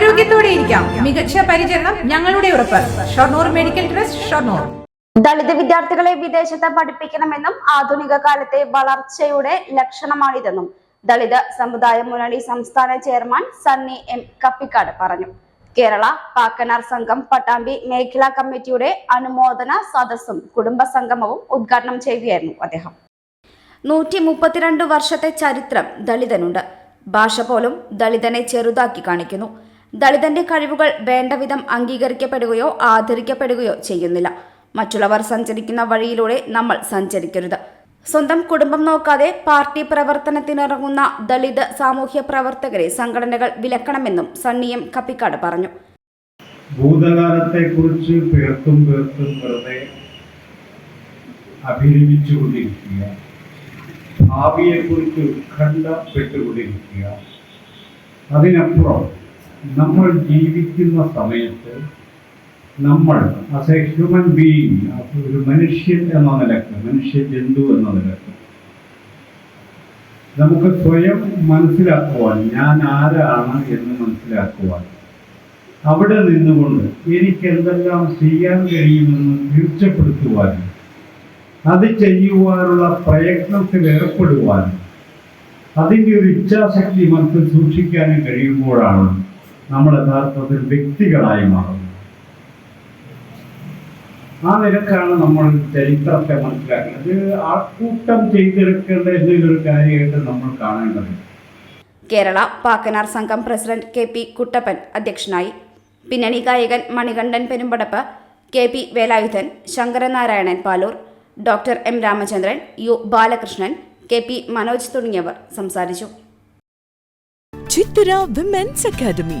ആരോഗ്യത്തോടെ ഇരിക്കാം മികച്ച പരിചരണം ഞങ്ങളുടെ ഉറപ്പ്. Shoranur medical trust Shoranur. Dalit വിദ്യാർത്ഥികളെ വിദേശത്ത് പഠിപ്പിക്കണമെന്നും ആധുനിക കാലത്തെ വളർച്ചയുടെ ലക്ഷണമാണിതെന്നും ദളിത് സമുദായ മുന്നണി സംസ്ഥാന ചെയർമാൻ സണ്ണി എം കപ്പിക്കാട് പറഞ്ഞു. കേരള പാക്കനാർ സംഘം പട്ടാമ്പി മേഖലാ കമ്മിറ്റിയുടെ അനുമോദന സദസ്സും കുടുംബ സംഗമവും ഉദ്ഘാടനം ചെയ്യുകയായിരുന്നു അദ്ദേഹം. നൂറ്റി മുപ്പത്തിരണ്ട് വർഷത്തെ ചരിത്രം ദളിതനുണ്ട്. ഭാഷ പോലും ദളിതനെ ചെറുതാക്കി കാണിക്കുന്നു. ദളിതന്റെ കഴിവുകൾ വേണ്ടവിധം അംഗീകരിക്കപ്പെടുകയോ ആദരിക്കപ്പെടുകയോ ചെയ്യുന്നില്ല. മറ്റുള്ളവർ സഞ്ചരിക്കുന്ന വഴിയിലൂടെ നമ്മൾ സഞ്ചരിക്കരുത്. സ്വന്തം കുടുംബം നോക്കാതെ പാർട്ടി പ്രവർത്തനത്തിനിറങ്ങുന്ന ദളിത് സാമൂഹ്യ പ്രവർത്തകരെ സംഘടനകൾ വിലക്കണമെന്നും സണ്ണിയും കപ്പിക്കാട് പറഞ്ഞു. ഭൂതകാലത്തെക്കുറിച്ച് പേർത്തും പേർത്തും വെറുതെ അഭിരമിച്ചുകൊണ്ടിരിക്കുക ഭാവിയെക്കുറിച്ച് ഉത്കണ്ഠപ്പെട്ടുകൊണ്ടിരിക്കുക. അതിനപ്പുറം നമ്മൾ ജീവിക്കുന്ന സമയത്ത് നമ്മൾ ആസ് എ ഹ്യൂമൻ ബീയിങ് ഒരു മനുഷ്യൻ എന്ന നിലയ്ക്ക് മനുഷ്യ ജന്തു എന്ന നിലയ്ക്ക് നമുക്ക് സ്വയം മനസ്സിലാക്കുവാൻ ഞാൻ ആരാണ് എന്ന് മനസ്സിലാക്കുവാൻ അവിടെ നിന്നുകൊണ്ട് എനിക്ക് എന്തെല്ലാം ചെയ്യാൻ കഴിയുമെന്ന് തീർച്ചപ്പെടുത്തുവാനും അത് ചെയ്യുവാനുള്ള പ്രയത്നത്തിൽ ഏർപ്പെടുവാനും അതിന്റെ ഒരു ഇച്ഛാശക്തി മനസ്സിൽ സൂക്ഷിക്കാനും കഴിയുമ്പോഴാണ് നമ്മൾ യഥാർത്ഥത്തിൽ വ്യക്തികളായി മാറുന്നു. ആ നിരക്കാണ് നമ്മൾ ചരിത്രത്തെ മനസ്സിലാക്കുന്നത്. ആൾക്കൂട്ടം ചെയ്തെടുക്കേണ്ട എന്തെങ്കിലും ഒരു കാര്യമായിട്ട് നമ്മൾ കാണേണ്ടത് കേരള പാക്കനാർ സംഘം പ്രസിഡന്റ് കെ പി കുട്ടപ്പൻ അധ്യക്ഷനായി. പിന്നണി ഗായകൻ Manikandan Perumpadappu K P Velayudhan Sankaranarayanan Palur doctor M Ramachandran U Balakrishnan K P Manoj തുടങ്ങിയവർ സംസാരിച്ചു. Chithura women's academy.